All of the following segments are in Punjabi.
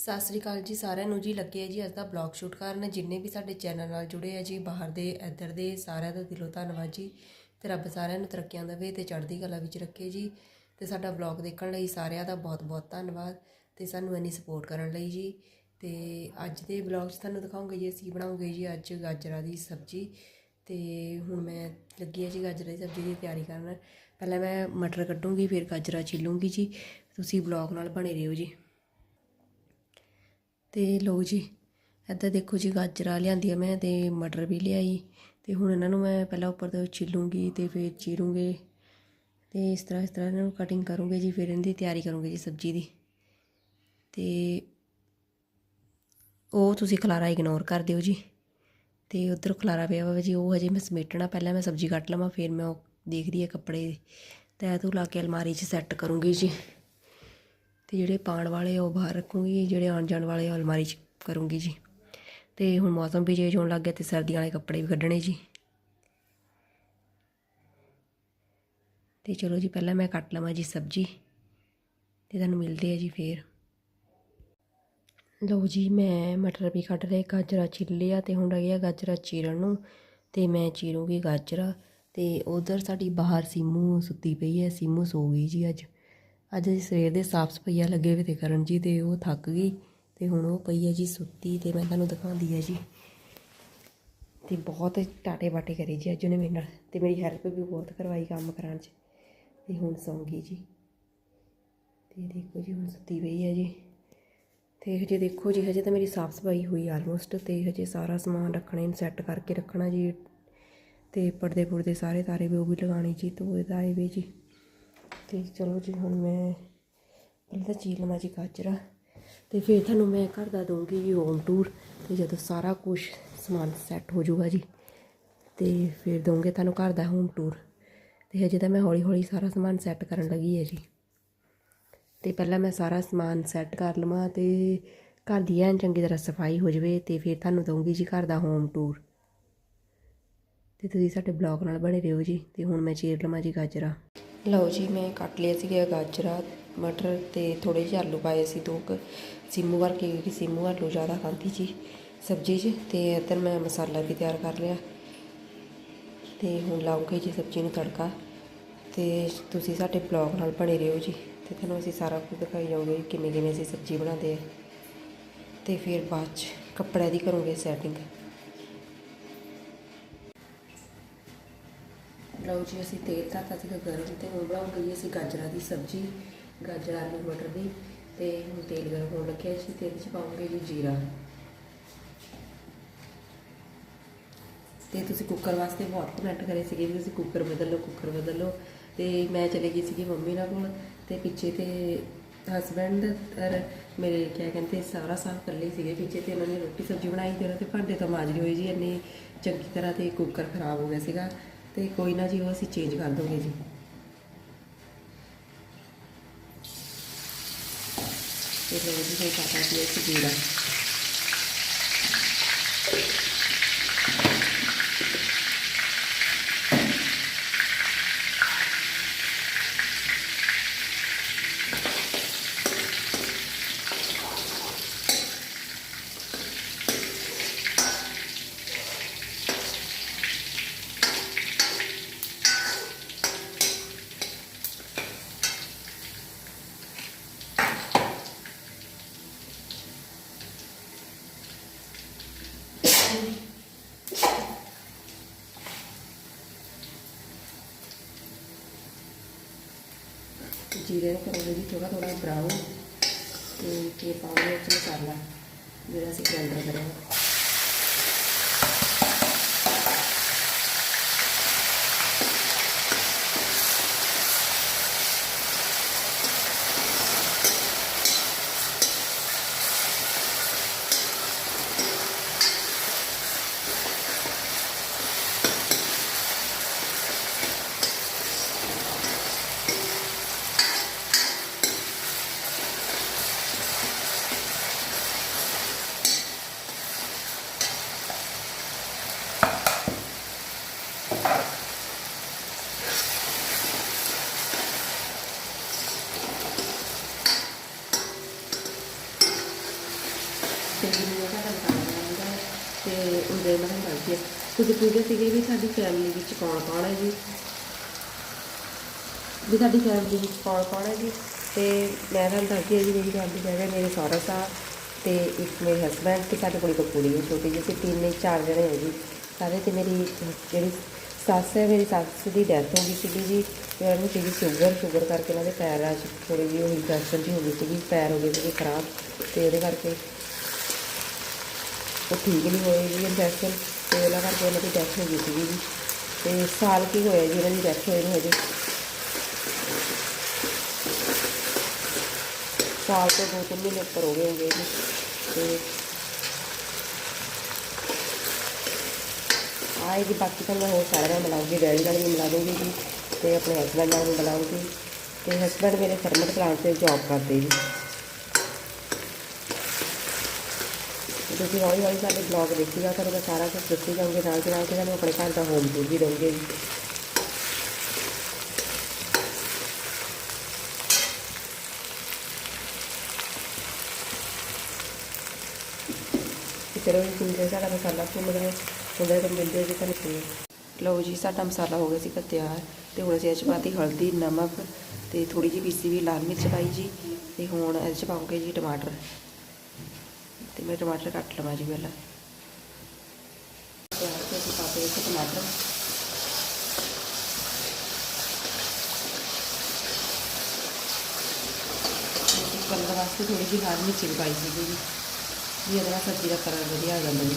ਸਤਿ ਸ੍ਰੀ ਅਕਾਲ ਜੀ ਸਾਰਿਆਂ ਨੂੰ ਜੀ। ਲੱਗੇ ਆ ਜੀ ਅੱਜ ਦਾ ਬਲੌਗ ਸ਼ੂਟ ਕਰਨ। ਜਿੰਨੇ ਵੀ ਸਾਡੇ ਚੈਨਲ ਨਾਲ ਜੁੜੇ ਆ ਜੀ, ਬਾਹਰ ਦੇ, ਇੱਧਰ ਦੇ, ਸਾਰਿਆਂ ਦਾ ਦਿਲੋਂ ਧੰਨਵਾਦ ਜੀ। ਤੇ ਰੱਬ ਸਾਰਿਆਂ ਨੂੰ ਤਰੱਕੀਆਂ ਦੇਵੇ ਤੇ ਚੜ੍ਹਦੀ ਕਲਾ ਵਿੱਚ ਰੱਖੇ ਜੀ। ਤੇ ਸਾਡਾ ਬਲੌਗ ਦੇਖਣ ਲਈ ਸਾਰਿਆਂ ਦਾ ਬਹੁਤ-ਬਹੁਤ ਧੰਨਵਾਦ ਤੇ ਸਾਨੂੰ ਇੰਨੀ ਸਪੋਰਟ ਕਰਨ ਲਈ ਜੀ। ਤੇ ਅੱਜ ਦੇ ਬਲੌਗ 'ਚ ਤੁਹਾਨੂੰ ਦਿਖਾਉਂਗੇ ਜੀ, ਅਸੀਂ ਬਣਾਉਂਗੇ ਜੀ ਅੱਜ ਗਾਜਰਾਂ ਦੀ ਸਬਜ਼ੀ। ਤੇ ਹੁਣ ਮੈਂ ਲੱਗੀ ਹਾਂ ਜੀ ਗਾਜਰਾਂ ਦੀ ਸਬਜ਼ੀ ਦੀ ਤਿਆਰੀ ਕਰਨ। ਪਹਿਲਾਂ ਮੈਂ ਮਟਰ ਕੱਢੂੰਗੀ, ਫਿਰ ਗਾਜਰਾਂ ਛਿੱਲੂੰਗੀ ਜੀ। ਤੁਸੀਂ ਬਲੌਗ ਨਾਲ ਬਣੇ ਰਹੋ ਜੀ। ਅਤੇ ਲਓ ਜੀ, ਇੱਦਾਂ ਦੇਖੋ ਜੀ ਗਾਜਰਾਂ ਲਿਆਂਦੀਆਂ ਮੈਂ ਅਤੇ ਮਟਰ ਵੀ ਲਿਆਈ ਅਤੇ ਹੁਣ ਇਹਨਾਂ ਨੂੰ ਮੈਂ ਪਹਿਲਾਂ ਉੱਪਰ ਤੋਂ ਛਿੱਲੂੰਗੀ ਅਤੇ ਫਿਰ ਚੀਰੂੰਗੇ ਅਤੇ ਇਸ ਤਰ੍ਹਾਂ ਇਸ ਤਰ੍ਹਾਂ ਇਹਨਾਂ ਨੂੰ ਕਟਿੰਗ ਕਰੂੰਗੇ ਜੀ, ਫਿਰ ਇਹਨਾਂ ਦੀ ਤਿਆਰੀ ਕਰੂੰਗੇ ਜੀ ਸਬਜ਼ੀ ਦੀ। ਅਤੇ ਉਹ ਤੁਸੀਂ ਖਲਾਰਾ ਇਗਨੋਰ ਕਰ ਦਿਓ ਜੀ ਤੇ ਉਧਰ ਖਲਾਰਾ ਪਿਆ ਵਾ ਜੀ, ਉਹ ਹਜੇ ਮੈਂ ਸਮੇਟਣਾ, ਪਹਿਲਾਂ ਮੈਂ ਸਬਜ਼ੀ ਕੱਟ ਲਵਾਂ, ਫਿਰ ਮੈਂ ਉਹ ਦੇਖਦੀ ਆ ਕੱਪੜੇ ਤੈਅ ਤੂੰ ਲਾ ਕੇ ਅਲਮਾਰੀ 'ਚ ਸੈੱਟ ਕਰੂੰਗੀ ਜੀ। ਅਤੇ ਜਿਹੜੇ ਪਾਉਣ ਵਾਲੇ ਆ, ਉਹ ਬਾਹਰ ਰੱਖੂੰਗੀ, ਜਿਹੜੇ ਆਉਣ ਜਾਣ ਵਾਲੇ ਆ ਅਲਮਾਰੀ 'ਚ ਕਰੂੰਗੀ ਜੀ। ਅਤੇ ਹੁਣ ਮੌਸਮ ਵੀ ਚੇਂਜ ਹੋਣ ਲੱਗ ਗਿਆ ਅਤੇ ਸਰਦੀਆਂ ਵਾਲੇ ਕੱਪੜੇ ਵੀ ਕੱਢਣੇ ਜੀ। ਤੇ ਚਲੋ ਜੀ, ਪਹਿਲਾਂ ਮੈਂ ਕੱਟ ਲਵਾਂ ਜੀ ਸਬਜ਼ੀ, ਤੇ ਤੁਹਾਨੂੰ ਮਿਲਦੇ ਆ ਜੀ ਫੇਰ। ਲਓ ਜੀ, ਮੈਂ ਮਟਰ ਵੀ ਕੱਢ ਲਏ, ਗਾਜਰਾਂ ਛਿੱਲ ਲਿਆ ਤੇ ਹੁਣ ਰਹਿ ਗਿਆ ਗਾਜਰਾਂ ਚੀਰਨ ਨੂੰ, ਤੇ ਮੈਂ ਚੀਰੂੰਗੀ ਗਾਜਰਾ, ਤੇ ਉਧਰ ਸਾਡੀ ਬਾਹਰ ਸੀਮੂ ਸੁੱਤੀ ਪਈ ਹੈ, ਸੀਮੂ ਸੋ ਗਈ ਜੀ ਅੱਜ। ਅੱਜ ਅਸੀਂ ਸਵੇਰ ਦੇ ਸਾਫ਼ ਸਫਾਈਆ ਲੱਗੇ ਹੋਏ ਤੇ ਕਰਨ ਜੀ ਤੇ ਉਹ ਥੱਕ ਗਈ ਤੇ ਹੁਣ ਉਹ ਪਈ ਹੈ ਜੀ ਸੁੱਤੀ ਤੇ ਮੈਂ ਤੁਹਾਨੂੰ ਦਿਖਾਉਂਦੀ ਹੈ ਜੀ। ਤੇ ਬਹੁਤ ਟਾਟੇ ਬਾਟੇ ਕਰੇ ਜੀ ਅੱਜ ਉਹਨੇ ਮੇਰੇ ਨਾਲ ਤੇ ਮੇਰੀ ਹੈਲਪ ਵੀ ਬਹੁਤ ਕਰਵਾਈ ਕੰਮ ਕਰਾਉਣ 'ਚ ਤੇ ਹੁਣ ਸੌਂ ਗਈ ਜੀ। ਤੇ ਦੇਖੋ ਜੀ ਹੁਣ ਸੁੱਤੀ ਪਈ ਹੈ ਜੀ। ਤੇ ਹਜੇ ਦੇਖੋ ਜੀ, ਹਜੇ ਤਾਂ ਮੇਰੀ ਸਾਫ਼ ਸਫ਼ਾਈ ਹੋਈ ਆਲਮੋਸਟ ਤੇ ਹਜੇ ਸਾਰਾ ਸਮਾਨ ਰੱਖਣਾ ਇਹਨੂੰ ਸੈੱਟ ਕਰਕੇ ਰੱਖਣਾ ਜੀ। ਤੇ ਪਰਦੇ ਪੁਰਦੇ ਸਾਰੇ ਤਾਰੇ ਵੀ ਉਹ ਵੀ ਲਗਾਉਣੇ ਜੀ ਤੋ ਇਹਦਾ ਇਹ ਵੀ ਜੀ। ਅਤੇ ਚਲੋ ਜੀ, ਹੁਣ ਮੈਂ ਪਹਿਲਾਂ ਤਾਂ ਚੀਰ ਲਵਾਂ ਜੀ ਗਾਜਰਾਂ ਅਤੇ ਫਿਰ ਤੁਹਾਨੂੰ ਮੈਂ ਘਰ ਦਾ ਦਊਂਗੀ ਜੀ ਹੋਮ ਟੂਰ ਅਤੇ ਜਦੋਂ ਸਾਰਾ ਕੁਝ ਸਮਾਨ ਸੈੱਟ ਹੋ ਜਾਊਗਾ ਜੀ ਅਤੇ ਫਿਰ ਦਊਂਗੇ ਤੁਹਾਨੂੰ ਘਰ ਦਾ ਹੋਮ ਟੂਰ ਅਤੇ ਹਜੇ ਤਾਂ ਮੈਂ ਹੌਲੀ ਹੌਲੀ ਸਾਰਾ ਸਮਾਨ ਸੈੱਟ ਕਰਨ ਲੱਗੀ ਹੈ ਜੀ। ਤੇ ਪਹਿਲਾਂ ਮੈਂ ਸਾਰਾ ਸਮਾਨ ਸੈੱਟ ਕਰ ਲਵਾਂ ਤੇ ਘਰ ਦੀ ਐਨ ਚੰਗੀ ਤਰ੍ਹਾਂ ਸਫ਼ਾਈ ਹੋ ਜਾਵੇ ਤੇ ਫਿਰ ਤੁਹਾਨੂੰ ਦਊਂਗੀ ਜੀ ਘਰ ਦਾ ਹੋਮ ਟੂਰ ਤੇ ਤੁਸੀਂ ਸਾਡੇ ਬਲੌਗ ਨਾਲ ਬਣੇ ਰਹੋ ਜੀ ਤੇ ਹੁਣ ਮੈਂ ਚੀਰ ਲਵਾਂ ਜੀ ਗਾਜਰਾਂ। ਲਓ ਜੀ, ਮੈਂ ਕੱਟ ਲਿਆ ਸੀਗਾ ਗਾਜਰਾਂ, ਮਟਰ ਤੇ ਥੋੜੇ ਜਿਹੇ ਆਲੂ ਪਾਏ ਸੀ ਦੋ ਕੁ। ਸਿੰਮੂ ਵਰਗੇ ਕਿਉਂਕਿ ਸਿੰਮੂ ਆਲੂ ਜ਼ਿਆਦਾ ਖਾਂਦੀ ਜੀ ਸਬਜ਼ੀ 'ਚ ਤੇ ਇੱਧਰ ਮੈਂ ਮਸਾਲਾ ਵੀ ਤਿਆਰ ਕਰ ਲਿਆ। ਤੇ ਹੁਣ ਲਾਉਂਗੇ ਜੀ ਸਬਜ਼ੀ ਨੂੰ ਤੜਕਾ। ਤੇ ਤੁਸੀਂ ਸਾਡੇ ਬਲੌਗ ਨਾਲ ਬਣੇ ਰਹੋ ਜੀ ਤੇ ਤੁਹਾਨੂੰ ਅਸੀਂ ਸਾਰਾ ਕੁਝ ਦਿਖਾਈ ਜਾਊਗੇ ਕਿਵੇਂ ਕਿਵੇਂ ਅਸੀਂ ਸਬਜ਼ੀ ਬਣਾਉਂਦੇ ਆ। ਤੇ ਫਿਰ ਬਾਅਦ 'ਚ ਕੱਪੜਿਆਂ ਦੀ ਕਰੂੰਗੇ ਸੈਟਿੰਗ। ਲਓ ਜੀ, ਅਸੀਂ ਤੇਲ ਧਰਤਾ ਸੀਗਾ ਗਰਮ ਤੇ ਹੁਣ ਬਣਾਉਂਗੇ ਜੀ ਅਸੀਂ ਗਾਜਰਾਂ ਦੀ ਸਬਜ਼ੀ, ਗਾਜਰ, ਆਲੂ, ਮਟਰ ਦੀ ਤੇ ਹੁਣ ਤੇਲ ਗਰਮ ਹੋਣ ਲੱਗਿਆ ਅਸੀਂ ਤੇਲ 'ਚ ਪਾਉਂਗੇ ਜੀ ਜੀਰਾ। ਤੇ ਤੁਸੀਂ ਕੁੱਕਰ ਵਾਸਤੇ ਬਹੁਤ ਕਮੈਂਟ ਕਰੇ ਸੀਗੇ ਵੀ ਤੁਸੀਂ ਕੁੱਕਰ ਬਦਲ ਲਓ ਕੁੱਕਰ ਬਦਲ। ਲਓ ਤੇ ਮੈਂ ਚਲੇ ਗਈ ਸੀਗੀ ਮੰਮੀ ਨਾਲ ਕੋਲ ਤੇ ਪਿੱਛੇ ਤੇ ਹਸਬੰਡ ਔਰ ਮੇਰੇ ਕਿਆ ਕਹਿੰਦੇ ਸਾਰਾ ਸਾਫ਼ ਕਰ ਲਈ ਸੀਗੇ ਪਿੱਛੇ ਤੇ ਉਹਨਾਂ ਨੇ ਰੋਟੀ ਸਬਜ਼ੀ ਬਣਾਈ ਤੇ ਉਹਨਾਂ ਤੇ ਭਾਂਡੇ ਤਾਂ ਮਾਜਰੀ ਹੋਈ ਜੀ, ਇੰਨੀ ਚੰਗੀ ਤਰ੍ਹਾਂ ਤੇ ਕੁੱਕਰ ਖਰਾਬ ਹੋ ਗਿਆ ਸੀਗਾ। ਤੇ ਕੋਈ ਨਾ ਜੀ, ਉਹ ਅਸੀਂ ਚੇਂਜ ਕਰ ਦੋਗੇ ਜੀ। ਤੇ ਲੋ ਜੀ ਕੋਈ ਪਾਤਾ ਸੀ ਜੀਰਾ ਜੀਰੇ ਨੂੰ ਕਰਾਂਗੇ ਜੀ ਥੋੜਾ ਥੋੜਾ ਬਰਾਊਨ ਤੇ ਕੇ ਪਾਉਂਗੇ ਵਿੱਚ ਮਸਾਲਾ ਜਿਹੜਾ ਅਸੀਂ ਗ੍ਰਾਈਂਡਰ ਕਰਿਆ ਤੁਸੀਂ ਵੀ ਸਾਡੀ ਫੈਮਿਲੀ ਵਿੱਚ ਕੌਣ ਕੌਣ ਹੈ ਜੀ? ਵੀ ਸਾਡੀ ਫੈਮਿਲੀ ਵਿੱਚ ਕੌਣ ਕੌਣ ਹੈ ਜੀ? ਤੇ ਮੈਂ ਤੁਹਾਨੂੰ ਦੱਸਦੀ ਹਾਂ ਜੀ, ਮੇਰੀ ਫੈਮਿਲੀ ਹੈਗਾ ਮੇਰੇ ਸਹੁਰਾ ਸਾਹਿਬ ਤੇ ਇੱਕ ਮੇਰੇ ਹਸਬੈਂਡ ਤੇ ਸਾਡੇ ਕੋਲ ਇੱਕ ਕੁੜੀ ਹੈ ਛੋਟੀ ਜਿਹੀ ਅਸੀਂ ਤਿੰਨ ਚਾਰ ਜਣੇ ਹੈ ਜੀ। ਸਾਰੇ ਤੇ ਮੇਰੀ ਜਿਹੜੀ ਸੱਸ ਹੈ, ਮੇਰੀ ਸੱਸ ਦੀ ਡੈਥ ਹੋ ਗਈ ਸੀਗੀ ਜੀ। ਤੇ ਉਹਨਾਂ ਨੂੰ ਸੀਗੀ ਸ਼ੂਗਰ ਸ਼ੂਗਰ ਕਰਕੇ ਉਹਨਾਂ ਦੇ ਪੈਰਾਂ 'ਚ ਥੋੜੀ ਜਿਹੀ ਉਹ ਇਨਫੈਕਸ਼ਨ ਜਿਹੀ ਹੋ ਗਈ ਸੀਗੀ, ਪੈਰ ਹੋ ਗਏ ਸੀਗੇ ਖਰਾਬ ਤੇ ਉਹਦੇ ਕਰਕੇ ਉਹ ਠੀਕ ਨਹੀਂ ਹੋਏ ਜੀ ਇਨਫੈਕਸ਼ਨ ਤੇ ਉਹਨਾਂ ਕਰਕੇ ਉਹਨਾਂ ਦੀ ਡੈਥ ਹੋ ਗਈ ਸੀਗੀ ਜੀ। ਤੇ ਸਾਲ ਕੀ ਹੋਇਆ ਜੀ ਉਹਨਾਂ ਦੀ ਡੈਥ ਹੋਏ ਨੂੰ ਹਜੇ। ਸਾਲ ਤੋਂ ਦੋ ਤਿੰਨ ਮਹੀਨੇ ਉੱਪਰ ਹੋ ਗਏ ਹੋਗੇ ਜੀ। ਤੇ ਆਏ ਜੀ ਬਾਕੀ ਤਾਂ ਮੈਂ ਹੋਰ ਸਾਰਿਆਂ ਨਾਲ ਮਿਲਾਉਂਗੀ, ਡੈਡੀ ਨਾਲ ਵੀ ਮਿਲਾ ਦੂੰਗੀ ਜੀ ਤੇ ਆਪਣੇ ਹਸਬੈਂਡ ਨਾਲ ਵੀ ਮਿਲਾਉਂਗੀ। ਤੇ ਹਸਬੈਂਡ ਮੇਰੇ ਥਰਮਲ ਪਲਾਂਟ ਤੇ ਜੌਬ ਕਰਦੇ ਜੀ। ਤੁਸੀਂ ਹੌਲੀ ਹੌਲੀ ਸਾਡੇ ਬਲੌਗ ਦੇਖੀਗਾ ਤੁਹਾਨੂੰ ਮੈਂ ਸਾਰਾ ਕੁਝ ਦੱਸੀ ਜਾਊਂਗੀ ਨਾਲ ਦੀ ਨਾਲ ਕਿ ਤੁਹਾਨੂੰ ਆਪਣੇ ਘਰ ਦਾ ਹੋਮ ਟੂਰ ਵੀ ਦਊਂਗੀ ਜੀ। ਤੇ ਚਲੋ ਜੀ ਕਿੰਨੇ ਸਾਡਾ ਮਸਾਲਾ ਭੁੰਨ ਗਿਆ ਉਹਦੇ ਤੋਂ ਮਿਲਦੇ ਜੀ ਤੁਹਾਨੂੰ ਫਿਰ ਲਓ ਜੀ, ਸਾਡਾ ਮਸਾਲਾ ਹੋ ਗਿਆ ਸੀਗਾ ਤਿਆਰ, ਤੇ ਹੁਣ ਅਸੀਂ ਇਹ 'ਚ ਪਾਤੀ ਹਲਦੀ, ਨਮਕ, ਤੇ ਥੋੜੀ ਜਿਹੀ ਪੀਸੀ ਵੀ ਲਾਲ ਮਿਰਚ ਪਾਈ ਜੀ, ਤੇ ਹੁਣ ਇਹ 'ਚ ਪਾਉਂਗੇ ਜੀ ਟਮਾਟਰ। ਤੇ ਮੈਂ ਟਮਾਟਰ ਕੱਟ ਲਵਾਂ ਜੀ ਪਹਿਲਾਂ। ਤਿਆਰ ਤੇ ਅਸੀਂ ਪਾਤੇ ਇਸ ਟਮਾਟਰ। ਕਲਰ ਵਾਸਤੇ ਥੋੜੀ ਜਿਹੀ ਲਾਲ ਮਿਰਚ ਪਾਈ ਸੀ ਜੀ। ਵੀ ਇਹਦੇ ਸਬਜ਼ੀ ਦਾ ਕਲਰ ਵਧੀਆ ਆ ਜਾਂਦਾ ਜੀ।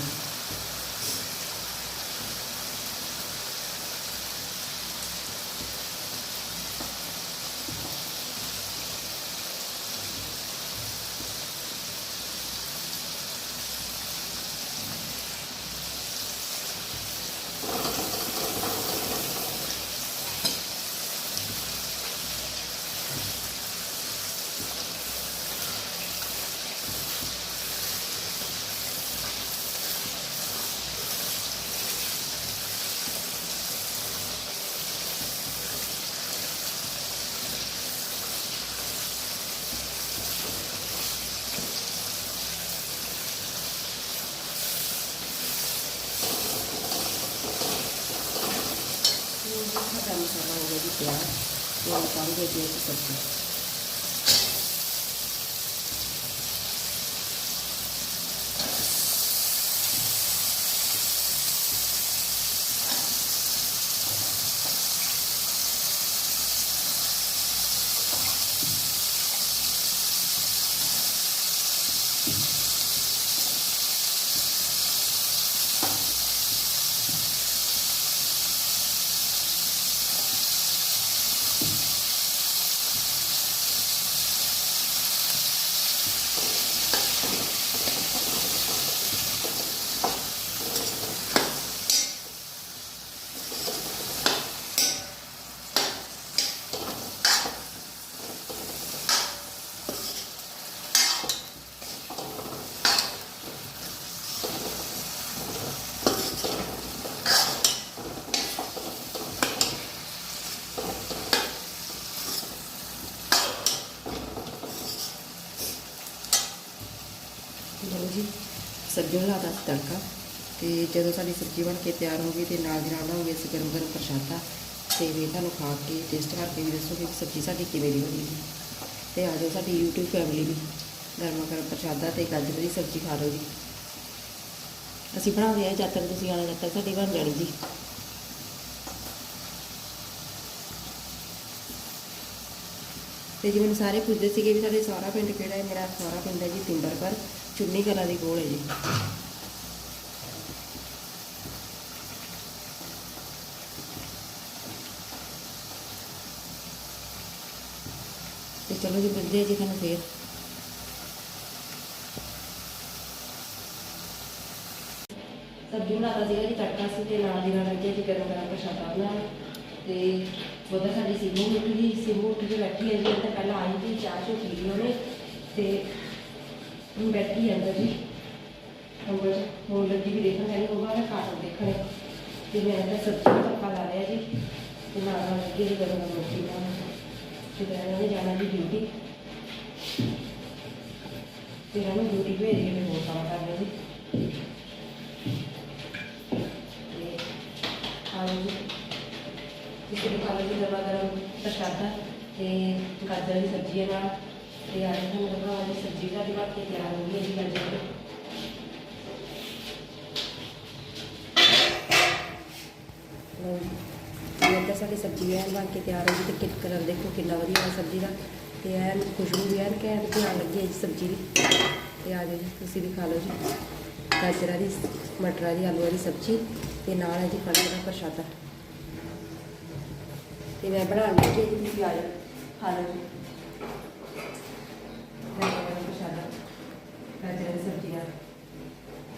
ਹੁਣ ਪਾਉਂਗੇ ਜੀ ਅਸੀਂ ਸਬਜ਼ੀ ਚਲੋ ਜੀ ਸਬਜ਼ੀ ਨੂੰ ਲਾਤਾ ਸੀ ਤੜਕਾ ਤੇ ਜਦੋਂ ਸਾਡੀ ਸਬਜ਼ੀ ਬਣ ਕੇ ਤਿਆਰ ਹੋ ਗਈ ਤੇ ਨਾਲ ਦੀ ਨਾਲ ਲਾਉਂਗੇ ਅਸੀਂ ਗਰਮ ਗਰਮ ਪ੍ਰਸ਼ਾਦਾ ਤੇ ਵੀ ਤੁਹਾਨੂੰ ਖਾ ਕੇ ਟੇਸਟ ਕਰਕੇ ਵੀ ਦੱਸੋਗੇ ਕਿ ਸਬਜ਼ੀ ਸਾਡੀ ਕਿਵੇਂ ਦੀ ਬਣੀ ਜੀ ਤੇ ਆ ਜਾਓ ਸਾਡੀ YouTube ਫੈਮਿਲੀ ਵੀ ਗਰਮ ਗਰਮ ਪ੍ਰਸ਼ਾਦਾ ਤੇ ਗਾਜਰ ਦੀ ਸਬਜ਼ੀ ਖਾ ਲਓ ਜੀ। ਅਸੀਂ ਬਣਾਉਂਦੇ ਆ ਜਦ ਤੱਕ ਤੁਸੀਂ ਆਣਾ ਜਦ ਤੱਕ ਸਾਡੀ ਬਣ ਜਾਣੀ ਜੀ। ਤੇ ਜੀ ਮੈਨੂੰ ਸਾਰੇ ਪੁੱਛਦੇ ਸੀਗੇ ਵੀ ਸਾਡੇ ਸਾਰਾ ਪਿੰਡ ਕਿਹੜਾ ਹੈ? ਮੇਰਾ ਸਾਰਾ ਪਿੰਡ ਹੈ ਜੀ ਤਿੰਬਰਪੁਰ ਚੁੰਨੀ ਕਲਾ ਦੀ ਕੋਲ ਹੈ ਜੀ। ਤੇ ਚਲੋ ਜੀ ਮਿਲਦੇ ਆ ਜੀ ਤੁਹਾਨੂੰ ਫੇਰ। ਸਬਜ਼ੀ ਬਣਾਤਾ ਸੀਗਾ ਜੀ, ਤੜਕਾ ਸੀ ਤੇ ਨਾਲ ਦੀ ਨਾਲ ਲੱਗੇ ਜੀ ਗਰਮ ਗਰਮ ਪ੍ਰਸ਼ਾਦਾ ਬਣਾਉਣ ਤੇ ਉਹਦਾ ਸਾਡੀ ਸਿੰਮੂ ਉੱਠ ਗਈ, ਸਿੰਮੂ ਉੱਠ ਕੇ ਬੈਠੀ ਹੈ ਜੀ, ਉਹ ਤਾਂ ਪਹਿਲਾਂ ਆਈ ਸੀ ਚਾਹ ਚੋ ਪੀ ਲਈ ਉਹਨੇ। ਤੇ ਹੁਣ ਬੈਠੀ ਹੈ ਅੰਦਰ ਜੀ। ਅੰਦਰ ਹੁਣ ਲੱਗੀ ਵੀ ਦੇਖਣ, ਕਹਿੰਦੀ ਹੋਗਾ ਮੈਂ ਕਾਟੋ ਦੇਖਣੇ। ਤੇ ਮੈਂ ਤਾਂ ਸਬਜ਼ੀ ਦਾ ਤੜਕਾ ਲਾ ਲਿਆ ਜੀ। ਤੇ ਨਾਲ ਨਾਲ ਲੱਗੀ ਜੀ ਗਰਮ ਗਰਮ ਰੋਟੀ ਨਾਲ ਤੇ ਮੈਂ ਉਹਨੇ ਜਾਣਾ ਜੀ ਡਿਊਟੀ ਤੇ ਇਹਨਾਂ ਨੂੰ ਡਿਊਟੀ ਭੇਜ ਕੇ ਮੈਂ ਹੋਰ ਕੰਮ ਕਰਨੇ ਜੀ। ਤੇ ਆਲੂ ਜੀ। ਕਿਸੇ ਨੂੰ ਤੇ ਅੱਜ ਤੁਹਾਨੂੰ ਦਿਖਾਵਾਂ ਜੀ ਸਬਜ਼ੀ ਸਾਡੀ ਬਣ ਕੇ ਤਿਆਰ ਹੋ ਗਈ ਜੀ ਗਾਜਰ ਇਹ ਇੱਦਾਂ ਸਾਡੀ ਸਬਜ਼ੀ ਐਨ ਬਣ ਕੇ ਤਿਆਰ ਹੋ ਗਈ ਤੇ ਕਿਟ ਕਲਰ ਦੇਖੋ ਕਿੰਨਾ ਵਧੀਆ ਹੈ ਸਬਜ਼ੀ ਦਾ। ਤੇ ਐਨ ਖੁਸ਼ਬੂ ਵੀ ਐਨ ਕਹਿਣ ਧਿਆਨ ਲੱਗੀ ਹੈ ਜੀ ਸਬਜ਼ੀ ਦੀ। ਤੇ ਆ ਜੀ, ਤੁਸੀਂ ਵੀ ਖਾ ਲਓ ਜੀ। ਗਾਜਰਾਂ ਦੀ, ਮਟਰਾਂ ਦੀ, ਆਲੂਆਂ ਦੀ ਸਬਜ਼ੀ ਤੇ ਨਾਲ ਹੈ ਜੀ ਕਣਕ ਦਾ ਪ੍ਰਸ਼ਾਦਾ। ਤੇ ਮੈਂ ਬਣਾਉਣ ਲੱਗੀ ਜੀ, ਤੁਸੀਂ ਆ ਜਾਓ, ਖਾ ਲਓ ਜੀ ਗਾਜਰਾਂ ਦਾ ਪ੍ਰਸ਼ਾਦਾ ਗਾਜਰਾਂ ਦੀ ਸਬਜ਼ੀ ਨਾਲ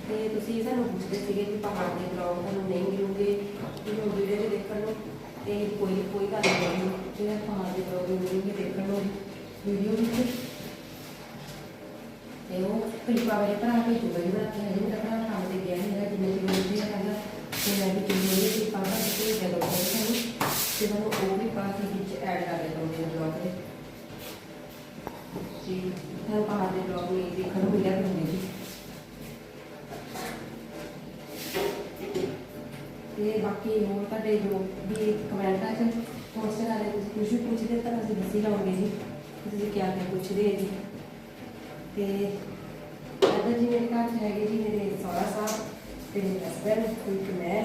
ਤੇ ਤੁਸੀਂ ਸਾਨੂੰ ਪੁੱਛਦੇ ਸੀਗੇ ਕਿ ਪਹਾੜ ਦੇ ਬਲੌਗ ਤੁਹਾਨੂੰ ਨਹੀਂ ਮਿਲੂਗੇ ਕਿ ਹੁਣ ਵੀਡੀਓ 'ਚ ਦੇਖਣ ਨੂੰ। ਤੇ ਕੋਈ ਕੋਈ ਗੱਲ ਨਹੀਂ ਜਿਹੜਾ ਪਹਾੜ ਦੇ ਬਲੌਗ ਮਿਲੂਗੇ ਦੇਖਣ ਨੂੰ ਵੀਡੀਓ ਵਿੱਚ ਤੇ ਉਹ ਕਲਿਪਾ ਵਾਲੇ ਭਰਾ ਭੇਜੂਗਾ ਜੀ ਬਣਾ ਕੇ ਹਜੇ ਮੇਰਾ ਭਰਾ ਕੰਮ ਤੇ ਗਿਆ ਨਹੀਂ ਹੈਗਾ, ਜਿੰਨੇ ਚਿਰ ਉਹਦੇ ਕਹਿੰਦਾ ਤੇ ਮੈਂ ਵੀ ਕਿੰਨੀ ਉਹਦੇ ਕਲਿਪਾ ਦਾ ਤੇ ਜਦੋਂ ਕੋਲ ਤੁਹਾਨੂੰ ਤੇ ਮੈਨੂੰ ਉਹ ਵੀ ਪਾ ਕੇ ਵਿੱਚ ਐਡ ਕਰ ਦੇ ਦੋ ਮੇਰੇ ਬਲੌਗ ਦੇ ਜੀ ਤਾਂ ਪਹਾੜ ਦੇ ਬਲੌਗ ਨਹੀਂ ਦੇਖਣ ਨੂੰ ਮਿਲਿਆ ਕਰੂੰਗੇ ਜੀ ਤੇ ਬਾਕੀ ਤੁਹਾਡੇ ਜੋ ਵੀ ਕਮੈਂਟਾਂ 'ਚ ਪੋਸਟ ਕਰੇ ਤੁਸੀਂ ਕੁਝ ਵੀ ਪੁੱਛਦੇ ਤਾਂ ਅਸੀਂ ਦੱਸੀ ਜਾਵਾਂਗੇ ਜੀ। ਕਿ ਤੁਸੀਂ ਕਿਆ ਕਿਆ ਪੁੱਛਦੇ ਹੈ ਜੀ। ਤੇ ਇੱਧਰ ਜੀ ਮੇਰੇ ਘਰ 'ਚ ਹੈਗੇ ਜੀ ਮੇਰੇ ਸਹੁਰਾ ਸਾਹਿਬ ਤੇ ਮੇਰੇ ਹਸਬੈਂਡ ਇੱਕ ਮੈਂ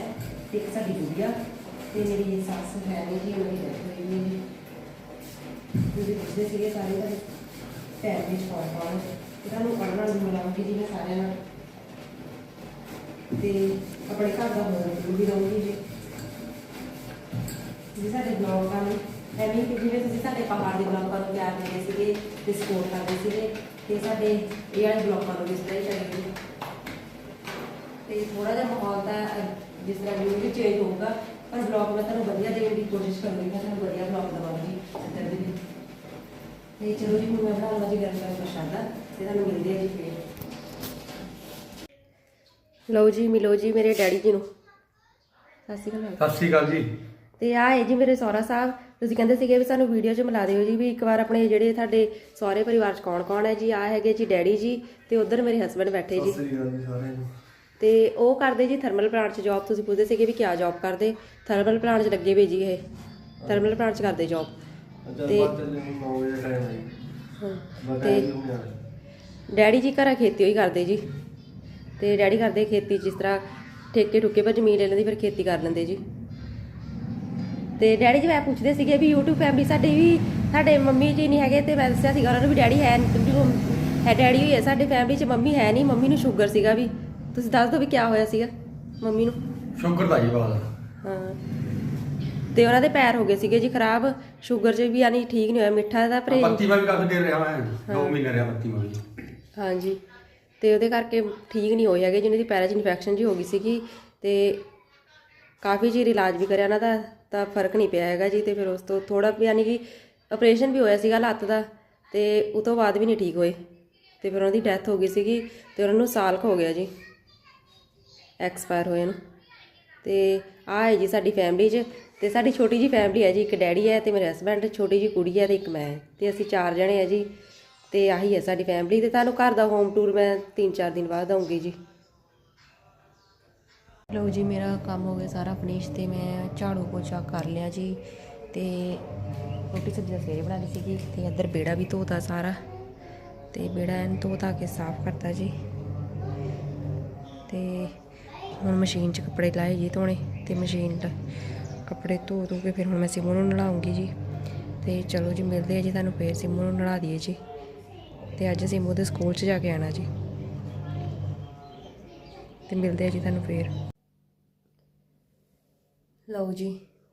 ਤੇ ਇੱਕ ਸਾਡੀ ਗੁੜੀਆ ਤੇ ਮੇਰੀ ਸੱਸ ਹੈ ਨਹੀਂ ਜੀ ਮੇਰੀ ਡੈਥ ਹੋਈ ਵੀ ਜੀ। ਤੁਸੀਂ ਪੁੱਛਦੇ ਸੀਗੇ ਸਾਰੇ ਦਾ ਭੈਣ ਵਿੱਚ ਕੌਣ ਕੌਣ ਤੁਹਾਨੂੰ ਪੜ੍ਹਨਾ ਨੂੰ ਮਿਲਾਂਗੀ ਜੀ ਮੈਂ ਸਾਰਿਆਂ ਨਾਲ। ਤੇ ਆਪਣੇ ਘਰ ਦਾ ਹੋਰ ਰਿਵਿਊ ਵੀ ਜੀ। ਜੀ ਸਾਡੇ ਬਲੌਗਾਂ ਨੂੰ ਐਵੇਂ ਕਿ ਜਿਵੇਂ ਤੁਸੀਂ ਸਾਡੇ ਪਹਾੜ ਦੇ ਬਲੌਗਾਂ ਨੂੰ ਪਿਆਰ ਦਿੰਦੇ ਸੀਗੇ ਤੇ ਸਪੋਰਟ ਕਰਦੇ ਸੀਗੇ ਤੇ ਸਾਡੇ ਇਹ ਵਾਲੇ ਬਲੌਗਾਂ ਨੂੰ ਵੀ ਇਸ ਤਰ੍ਹਾਂ ਹੀ ਕਰਿਓ ਤੇ ਥੋੜਾ ਜਿਹਾ ਮਾਹੌਲ ਤਾਂ ਅਹ, ਜਿਸ ਤਰ੍ਹਾਂ ਵੀਡੀਓ ਵੀ ਚੇਂਜ ਹੋਊਗਾ ਪਰ ਬਲੌਗ ਮੈਂ ਤੁਹਾਨੂੰ ਵਧੀਆ ਦੇਣ ਦੀ ਕੋਸ਼ਿਸ਼ ਕਰੂੰਗੀ ਮੈਂ ਤੁਹਾਨੂੰ ਵਧੀਆ ਬਲੌਗ ਦਵਾਂਗੀ ਇੱਧਰ ਦੇ ਵੀ ਤੇ ਚਲੋ ਜੀ ਹੁਣ ਮੈਂ ਬਣਾ ਲਵਾਂ ਜੀ ਗਰਮ ਗਰਮ ਪ੍ਰਸ਼ਾਦਾ ਤੇ ਤੁਹਾਨੂੰ ਮਿਲਦੇ ਆ ਜੀ ਫੇਰ। ਲਓ ਜੀ ਮਿਲੋ ਜੀ ਮੇਰੇ ਡੈਡੀ ਜੀ ਨੂੰ। ਸਤਿ ਸ਼੍ਰੀ ਅਕਾਲ। ਸਤਿ ਸ਼੍ਰੀ ਅਕਾਲ ਜੀ। ਤੇ ਆ ਹੈ ਜੀ ਮੇਰੇ ਸਹੁਰਾ ਸਾਹਿਬ। ਤੁਸੀਂ ਕਹਿੰਦੇ ਸੀਗੇ ਵੀ ਸਾਨੂੰ ਵੀਡੀਓ 'ਚ ਮਿਲਾ ਦਿਓ ਜੀ ਵੀ ਇੱਕ ਵਾਰ ਆਪਣੇ ਜਿਹੜੇ ਸਾਡੇ ਸਹੁਰੇ ਪਰਿਵਾਰ 'ਚ ਕੌਣ ਕੌਣ ਹੈ ਜੀ ਆ ਹੈਗੇ ਜੀ ਡੈਡੀ ਜੀ ਤੇ ਉਧਰ ਮੇਰੇ ਹਸਬੰਡ ਬੈਠੇ ਜੀ। ਸਤਿ ਸ਼੍ਰੀ ਅਕਾਲ ਜੀ ਸਾਰਿਆਂ ਨੂੰ। ਤੇ ਉਹ ਕਰਦੇ ਜੀ ਥਰਮਲ ਪਲਾਂਟ 'ਚ ਜੌਬ ਤੁਸੀਂ ਪੁੱਛਦੇ ਸੀਗੇ ਵੀ ਕਿਆ ਜੌਬ ਕਰਦੇ? ਥਰਮਲ ਪਲਾਂਟ 'ਚ ਲੱਗੇ ਵੇ ਜੀ ਇਹ। ਥਰਮਲ ਪਲਾਂਟ 'ਚ ਕਰਦੇ ਜੌਬ ਤੇ- ਬਾਅਦ ਚੱਲੇ ਨੂੰ 9 ਵਜੇ ਟਾਈਮ ਹੈ ਜੀ ਬਤਾਈ ਜੀ ਹੁਣ ਆਏ ਡੈਡੀ ਜੀ ਘਰਾਂ ਖੇਤੀ ਹੋਈ ਕਰਦੇ ਜੀ। ਤੇ ਡੈਡੀ ਕਰਦੇ ਖੇਤੀ ਜਿਸ ਤਰ੍ਹਾਂ ਠੇਕੇ ਠੁਕੇ ਪਰ ਜ਼ਮੀਨ ਲੈ ਲੈਂਦੀ ਫਿਰ ਖੇਤੀ ਕਰ ਲੈਂਦੇ ਜੀ। ਤੇ ਡੈਡੀ ਜੀ ਮੈਂ ਪੁੱਛਦੇ ਸੀਗੇ ਵੀ YouTube ਫੈਮਿਲੀ ਸਾਡੀ ਵੀ ਸਾਡੇ ਮੰਮੀ ਜੀ ਨਹੀਂ ਹੈਗੇ ਤੇ ਮੈਂ ਦੱਸਿਆ ਸੀਗਾ ਉਹਨਾਂ ਨੂੰ ਵੀ ਡੈਡੀ ਹੈ ਨੀ, ਵੀ ਉਹ ਹੈ ਡੈਡੀ ਹੋਈ ਹੈ ਸਾਡੇ ਫੈਮਿਲੀ 'ਚ ਮੰਮੀ ਹੈ ਨਹੀਂ ਮੰਮੀ ਨੂੰ ਸ਼ੂਗਰ ਸੀਗਾ ਵੀ। ਤੁਸੀਂ ਦੱਸ ਦਿਓ ਵੀ ਕਿਆ ਹੋਇਆ ਸੀਗਾ ਮੰਮੀ ਨੂੰ? ਸ਼ੁਕਰ ਦਾ ਜੀ ਬਾਦ ਹਾਂ। ਤੇ ਉਹਨਾਂ ਦੇ ਪੈਰ ਹੋ ਗਏ ਸੀਗੇ ਜੀ ਖਰਾਬ ਸ਼ੂਗਰ 'ਚ ਵੀ ਯਾਨੀ ਠੀਕ ਨਹੀਂ ਹੋਇਆ ਮਿੱਠਾ ਦਾ ਪਰਹੇਜ਼ ਬੱਤੀ ਮੈਂ ਵੀ ਕਾਫੀ ਦੇਰ ਰਿਹਾ ਮੈਂ 2 ਮਹੀਨੇ ਰਿਹਾ ਬੱਤੀ ਮੈਂ ਹਾਂਜੀ। ਤੇ ਉਹਦੇ ਕਰਕੇ ਠੀਕ ਨਹੀਂ ਹੋਏ ਹੈਗੇ ਜਿਹਨਾਂ ਦੀ ਪੈਰਾਂ 'ਚ ਇਨਫੈਕਸ਼ਨ ਜੀ ਹੋ ਗਈ ਸੀਗੀ ਤੇ ਕਾਫੀ ਚਿਰ ਇਲਾਜ ਵੀ ਕਰਿਆ ਉਹਨਾਂ ਦਾ। ਤਾਂ ਫ਼ਰਕ ਨਹੀਂ ਪਿਆ ਹੈਗਾ ਜੀ ਤੇ ਫਿਰ ਉਸ ਤੋਂ ਥੋੜਾ ਯਾਨੀ ਕਿ ਆਪਰੇਸ਼ਨ ਵੀ ਹੋਇਆ ਸੀਗਾ ਲੱਤ ਦਾ ਤੇ ਉਹ ਤੋਂ ਬਾਅਦ ਵੀ ਨਹੀਂ ਠੀਕ ਹੋਏ। ਤੇ ਫਿਰ ਉਹਨਾਂ ਦੀ ਡੈਥ ਹੋ ਗਈ ਸੀਗੀ ਤੇ ਉਹਨਾਂ ਨੂੰ ਸਾਲ ਕੁ ਹੋ ਗਿਆ ਜੀ ਐਕਸਪਾਇਰ ਹੋਏ ਨੂੰ। ਤੇ ਆਹ ਹੈ ਜੀ ਸਾਡੀ ਫੈਮਿਲੀ 'ਚ ਤੇ ਸਾਡੀ ਛੋਟੀ ਜੀ ਫੈਮਿਲੀ ਹੈ ਜੀ, ਇੱਕ ਡੈਡੀ ਹੈ ਤੇ ਮੇਰੇ ਹਸਬੰਡ ਛੋਟੀ ਜੀ ਕੁੜੀ ਹੈ ਤੇ ਇੱਕ ਮੈਂ ਤੇ ਅਸੀਂ ਚਾਰ ਜਣੇ ਆ ਜੀ ਤੇ ਆਹੀ ਹੈ ਸਾਡੀ ਫੈਮਿਲੀ ਤੇ ਤੁਹਾਨੂੰ ਘਰ ਦਾ ਹੋਮ ਟੂਰ ਮੈਂ 3-4 ਦਿਨ ਬਾਅਦ ਦਊਂਗੀ ਜੀ। ਲਓ ਜੀ, ਮੇਰਾ ਕੰਮ ਹੋ ਗਿਆ ਸਾਰਾ ਫਿਨਿਸ਼ ਤੇ ਮੈਂ ਝਾੜੂ ਪੋਚਾ ਕਰ ਲਿਆ ਜੀ ਤੇ ਰੋਟੀ ਸਬਜ਼ੀ ਦਾ ਸਵੇਰੇ ਬਣਾ ਲਈ ਸੀਗੀ ਤੇ ਇੱਧਰ ਬੇੜਾ ਵੀ ਧੋਤਾ ਸਾਰਾ ਤੇ ਬੇੜਾ ਐਨ ਧੋ ਧਾ ਕੇ ਸਾਫ਼ ਕਰਤਾ ਜੀ ਤੇ ਹੁਣ ਮਸ਼ੀਨ 'ਚ ਕੱਪੜੇ ਲਾਏ ਜੀ ਧੋਣੇ ਤੇ ਮਸ਼ੀਨ 'ਚ ਕੱਪੜੇ ਧੋ ਧੋ ਕੇ ਫਿਰ ਹੁਣ ਮੈਂ ਸਿਮੂ ਨੂੰ ਨਲਾਉਂਗੀ ਜੀ ਤੇ ਚਲੋ ਜੀ, ਮਿਲਦੇ ਆ ਜੀ ਤੁਹਾਨੂੰ ਫੇਰ ਸਿਮੂ ਨੂੰ ਨਲਾ ਦਈਏ ਜੀ ਤੇ ਅੱਜ ਸਿਮੂ ਦੇ ਸਕੂਲ 'ਚ ਜਾ ਕੇ ਆਣਾ ਜੀ ਤੇ ਮਿਲਦੇ ਆ ਜੀ ਤੁਹਾਨੂੰ ਫੇਰ। ਲਓ ਜੀ,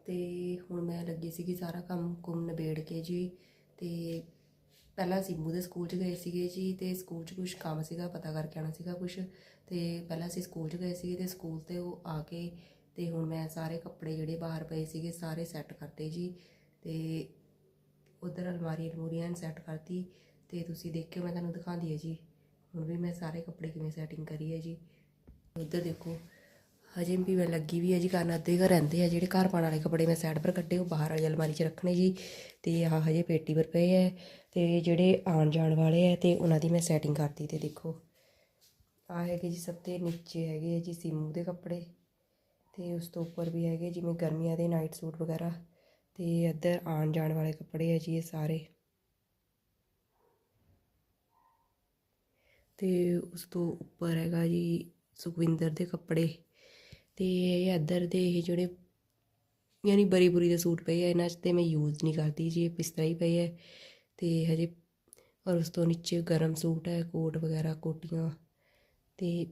ਤੇ ਹੁਣ ਮੈਂ ਲੱਗੀ ਸੀਗੀ ਸਾਰਾ ਕੰਮ ਕੁਮ ਨਿਬੇੜ ਕੇ ਜੀ, ਤੇ ਪਹਿਲਾਂ ਸਿੰਮੂ ਦੇ ਸਕੂਲ 'ਚ ਗਏ ਸੀਗੇ ਜੀ, ਤੇ ਸਕੂਲ 'ਚ ਕੁਝ ਕੰਮ ਸੀਗਾ, ਪਤਾ ਕਰਕੇ ਆਉਣਾ ਸੀਗਾ ਕੁਝ ਤੇ ਪਹਿਲਾਂ ਅਸੀਂ ਸਕੂਲ 'ਚ ਗਏ ਸੀਗੇ, ਤੇ ਸਕੂਲ ਤੇ ਉਹ ਆ ਕੇ, ਤੇ ਹੁਣ ਮੈਂ ਸਾਰੇ ਕੱਪੜੇ ਜਿਹੜੇ ਬਾਹਰ ਪਏ ਸੀਗੇ ਸਾਰੇ ਸੈੱਟ ਕਰਤੇ ਜੀ, ਤੇ ਉਧਰ ਅਲਮਾਰੀ ਅਲਮੂਰੀਆਂ ਸੈੱਟ ਕਰਤੀ, ਤੇ ਤੁਸੀਂ ਦੇਖਿਓ ਮੈਂ ਤੁਹਾਨੂੰ ਦਿਖਾਉਂਦੀ ਹੈ ਜੀ, ਹੁਣ ਵੀ ਮੈਂ ਸਾਰੇ ਕੱਪੜੇ ਕਿਵੇਂ ਸੈਟਿੰਗ ਕਰੀ ਹੈ ਜੀ, ਉਧਰ ਦੇਖੋ। ਹਜੇ ਵੀ ਮੈਂ ਲੱਗੀ ਵੀ ਹੈ ਜੀ ਕਰਨ ਅੱਧੇ ਘਰ ਰਹਿੰਦੇ ਆ, ਜਿਹੜੇ ਘਰ ਪਾਉਣ ਵਾਲੇ ਕੱਪੜੇ ਮੈਂ ਸਾਈਡ ਪਰ ਕੱਢੇ, ਉਹ ਬਾਹਰ ਵਾਲੀ ਅਲਮਾਰੀ 'ਚ ਰੱਖਣੇ ਜੀ। ਤੇ ਆਹ ਹਜੇ ਪੇਟੀ ਪਰ ਪਏ ਹੈ ਤੇ ਜਿਹੜੇ ਆਉਣ ਜਾਣ ਵਾਲੇ ਹੈ ਤੇ ਉਹਨਾਂ ਦੀ ਮੈਂ ਸੈਟਿੰਗ ਕਰਤੀ ਤੇ ਦੇਖੋ। ਆ ਹੈਗੇ ਜੀ ਸਭ ਤੋਂ ਨੀਚੇ ਹੈਗੇ ਆ ਜੀ ਸਿਮੂ ਦੇ ਕੱਪੜੇ, ਤੇ ਉਸ ਤੋਂ ਉੱਪਰ ਵੀ ਹੈਗੇ ਜਿਵੇਂ ਗਰਮੀਆਂ ਦੇ ਨਾਈਟ ਸੂਟ ਵਗੈਰਾ। ਤੇ ਇੱਧਰ ਆਉਣ ਜਾਣ ਵਾਲੇ ਕੱਪੜੇ ਹੈ ਜੀ ਇਹ ਸਾਰੇ। ਤੇ ਉਸ ਤੋਂ ਉੱਪਰ ਹੈਗਾ ਜੀ ਸੁਖਵਿੰਦਰ ਦੇ ਕੱਪੜੇ। ਅਤੇ ਇੱਧਰ ਦੇ ਇਹ ਜਿਹੜੇ ਯਾਨੀ ਬਰੀ ਬੁਰੀ ਦੇ ਸੂਟ ਪਏ ਆ, ਇਹਨਾਂ 'ਚ ਤੇ ਮੈਂ ਯੂਜ਼ ਨਹੀਂ ਕਰਦੀ ਜੀ, ਇਹ ਇਸ ਤਰ੍ਹਾਂ ਹੀ ਪਏ ਹੈ ਅਤੇ ਹਜੇ ਔਰ ਉਸ ਤੋਂ ਨੀਚੇ ਗਰਮ ਸੂਟ ਹੈ, ਕੋਟ ਵਗੈਰਾ, ਕੋਟੀਆਂ ਤੇ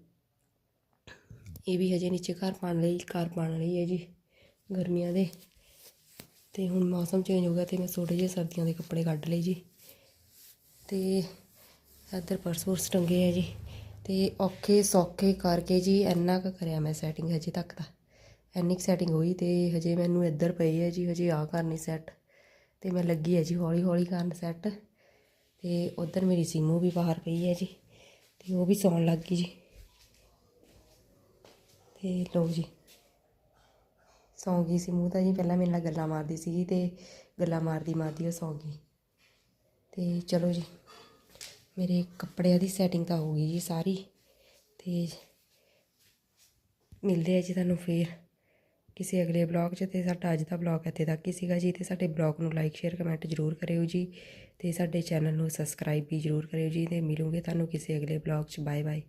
ਇਹ ਵੀ ਹਜੇ ਨੀਚੇ ਘਰ ਪਾਉਣ ਲਈ, ਘਰ ਪਾਉਣ ਲਈ ਹੈ ਜੀ ਗਰਮੀਆਂ ਦੇ। ਤੇ ਹੁਣ ਮੌਸਮ ਚੇਂਜ ਹੋ ਗਿਆ ਤੇ ਮੈਂ ਥੋੜ੍ਹੇ ਜਿਹੇ ਸਰਦੀਆਂ ਦੇ ਕੱਪੜੇ ਕੱਢ ਲਏ ਜੀ। ਤੇ ਇੱਧਰ ਪਰਸ ਪੁਰਸ ਟੰਗੇ ਆ ਜੀ। ਅਤੇ ਔਖੇ ਸੌਖੇ ਕਰਕੇ ਜੀ ਇੰਨਾ ਕੁ ਕਰਿਆ ਮੈਂ ਸੈਟਿੰਗ ਹਜੇ ਤੱਕ ਤਾਂ। ਇੰਨੀ ਕੁ ਸੈਟਿੰਗ ਹੋਈ ਅਤੇ ਹਜੇ ਮੈਨੂੰ ਇੱਧਰ ਪਈ ਹੈ ਜੀ, ਹਜੇ ਆ ਕਰਨੀ ਸੈੱਟ ਅਤੇ ਮੈਂ ਲੱਗੀ ਹੈ ਜੀ ਹੌਲੀ ਹੌਲੀ ਕਰਨ ਸੈੱਟ ਅਤੇ ਉਧਰ ਮੇਰੀ ਸੀਮੂ ਵੀ ਬਾਹਰ ਪਈ ਹੈ ਜੀ ਅਤੇ ਉਹ ਵੀ ਸੌਣ ਲੱਗ ਗਈ ਜੀ। ਅਤੇ ਲਓ ਜੀ, ਸੌਂ ਗਈ ਸੀ ਤਾਂ ਜੀ, ਪਹਿਲਾਂ ਮੇਰੇ ਨਾਲ ਗੱਲਾਂ ਮਾਰਦੀ ਸੀਗੀ ਅਤੇ ਗੱਲਾਂ ਮਾਰਦੀ ਮਾਰਦੀ ਉਹ ਸੌਂ ਗਈ। ਅਤੇ ਚਲੋ ਜੀ ਮੇਰੇ ਕੱਪੜਿਆਂ ਦੀ ਸੈਟਿੰਗ ਤਾਂ ਹੋ ਗਈ ਜੀ ਸਾਰੀ ਤੇ ਮਿਲਦੇ ਆ ਜੀ ਤੁਹਾਨੂੰ ਫੇਰ ਕਿਸੇ ਅਗਲੇ ਬਲੌਗ 'ਚ ਤੇ ਸਾਡਾ ਅੱਜ ਦਾ ਬਲੌਗ ਇੱਥੇ ਤੱਕ ਹੀ ਸੀਗਾ ਜੀ ਤੇ ਸਾਡੇ ਬਲੌਗ ਨੂੰ ਲਾਈਕ ਸ਼ੇਅਰ ਕਮੈਂਟ ਜ਼ਰੂਰ ਕਰਿਓ ਜੀ ਤੇ ਸਾਡੇ ਚੈਨਲ ਨੂੰ ਸਬਸਕ੍ਰਾਈਬ ਵੀ ਜ਼ਰੂਰ ਕਰਿਓ ਜੀ ਤੇ ਮਿਲੂਗੇ ਤੁਹਾਨੂੰ ਕਿਸੇ ਅਗਲੇ ਬਲੌਗ 'ਚ। Bye bye